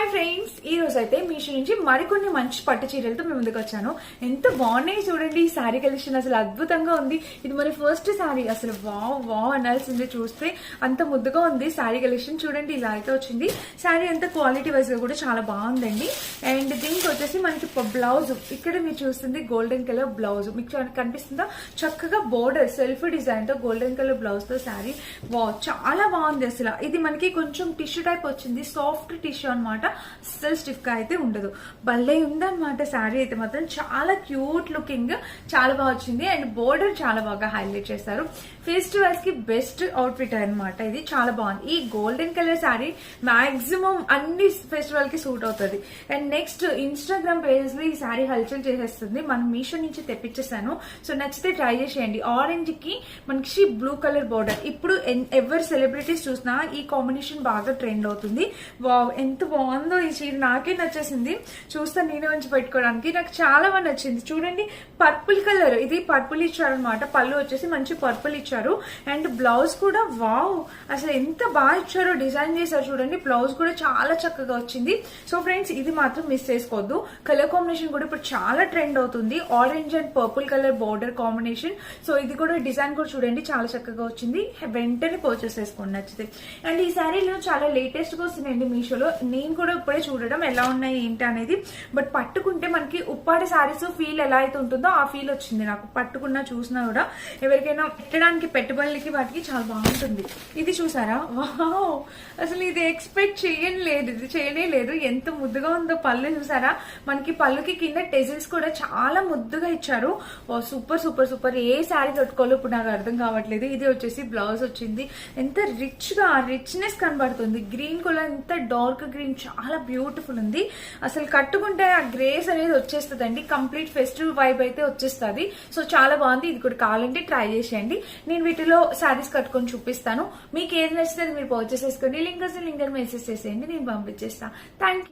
Hi friends ఈ రోజు అయితే మీషో నుంచి మరికొన్ని మంచి పట్టు చీరలతో మేము ముందుకు వచ్చాను. ఎంత బాగున్నాయి చూడండి. ఈ శారీ కలెక్షన్ అసలు అద్భుతంగా ఉంది. ఇది మరి ఫస్ట్ శారీ. అసలు వావ్ వావ్ అనాల్సింది చూస్తే అంత ముద్దుగా ఉంది శారీ కలెక్షన్. చూడండి ఇలా అయితే వచ్చింది. శారీ అంత క్వాలిటీ వైజ్గా కూడా చాలా బాగుందండి. అండ్ దీనికి వచ్చేసి మనకి బ్లౌజ్ ఇక్కడ మీరు చూస్తుంది గోల్డెన్ కలర్ బ్లౌజ్ మీకు కనిపిస్తుందా? చక్కగా బోర్డర్ సెల్ఫ్ డిజైన్తో గోల్డెన్ కలర్ బ్లౌజ్తో శారీ. వా చాలా బాగుంది అసలు. ఇది మనకి కొంచెం టిష్యూ టైప్ వచ్చింది. సాఫ్ట్ టిష్యూ అన్నమాట. అస్సలు స్టిఫ్గా అయితే ఉండదు. భలే ఉందన్నమాట శారీ అయితే మాత్రం. చాలా క్యూట్ లుకింగ్ చాలా బాగా వచ్చింది. అండ్ బోర్డర్ చాలా బాగా హైలైట్ చేశారు. ఫెస్టివల్స్కి బెస్ట్ అవుట్ఫిట్ అన్నమాట ఇది. చాలా బాగుంది. ఈ గోల్డెన్ కలర్ శారీ మాక్సిమం అన్ని ఫెస్టివల్కి సూట్ అవుతుంది. అండ్ నెక్స్ట్ ఇన్స్టాగ్రామ్ పేజెస్లో ఈ శారీ హల్చల్ చేసేస్తుంది. మనం మీషో నుంచి తెప్పించేసాను. సో నచ్చితే ట్రై చేసేయండి. ఆరెంజ్కి మనకి బ్లూ కలర్ బోర్డర్ ఇప్పుడు ఎవరు సెలబ్రిటీస్ చూసినా ఈ కాంబినేషన్ బాగా ట్రెండ్ అవుతుంది. వావ్ ఎంత బాగుంది. ఈ చీర నాకే నచ్చేసింది. చూస్తే నేనే ఉంచి పెట్టుకోవడానికి. నాకు చాలా బాగా నచ్చింది. చూడండి పర్పుల్ కలర్ ఇది పర్పుల్ ఇచ్చారనమాట పళ్ళు వచ్చేసి మంచి పర్పుల్ ఇచ్చారు. అండ్ బ్లౌజ్ కూడా వావ్ అసలు ఎంత బాగా ఇచ్చారో డిజైన్ చేశారు చూడండి. బ్లౌజ్ కూడా చాలా చక్కగా వచ్చింది. సో ఫ్రెండ్స్ ఇది మాత్రం మిస్ చేసుకోవద్దు. కలర్ కాంబినేషన్ కూడా ఇప్పుడు చాలా ట్రెండ్ అవుతుంది. Orange and purple colour border combination so ఇది కూడా డిజైన్ కూడా చూడండి చాలా చక్కగా వచ్చింది. వెంటనే పర్చేస్ చేసుకోండి నచ్చితే. అండ్ ఈ శారీలో చాలా లేటెస్ట్గా వస్తున్నాయండి మీషోలో. నేను కూడా ఇప్పుడే చూడడం ఎలా ఉన్నాయి ఏంటి అనేది. బట్ పట్టుకుంటే మనకి ఉప్పాడి శారీస్ ఫీల్ ఎలా అయితే ఉంటుందో ఆ ఫీల్ వచ్చింది నాకు. పట్టుకున్నా చూసినా కూడా ఎవరికైనా పెట్టడానికి పెట్టుబడులకి వాటికి చాలా బాగుంటుంది. ఇది చూసారా? వావ్ అసలు ఇది ఎక్స్పెక్ట్ చేయలేదు ఇది చేయనే లేదు ఎంత ముద్దుగా ఉందో పళ్ళు చూసారా? మనకి పళ్ళుకి కింద టెజిల్స్ కూడా చాలా ముద్దుగా ఇచ్చారు. సూపర్ సూపర్ సూపర్ ఏ శారీ కట్టుకోవాలో ఇప్పుడు నాకు అర్థం కావట్లేదు. ఇది వచ్చేసి బ్లౌజ్ వచ్చింది. ఎంత రిచ్గా రిచ్నెస్ కనబడుతుంది. గ్రీన్ కలర్ ఎంత డార్క్ గ్రీన్ చాలా చాలా బ్యూటిఫుల్ ఉంది. అసలు కట్టుకుంటే ఆ గ్రేస్ అనేది వచ్చేస్తుందండి. కంప్లీట్ ఫెస్టివ్ వైబ్ అయితే వచ్చేస్తుంది. సో చాలా బాగుంది. ఇది కూడా కావాలంటే ట్రై చేసేయండి. నేను వీటిలో శారీస్ కట్టుకొని చూపిస్తాను. మీకు ఏది నచ్చితే అది మీరు పర్చేస్ చేసుకోండి. లింక్ వస్తే లింక్ మెసేజ్ చేసేయండి. నేను పంపించేస్తాను థ్యాంక్ యూ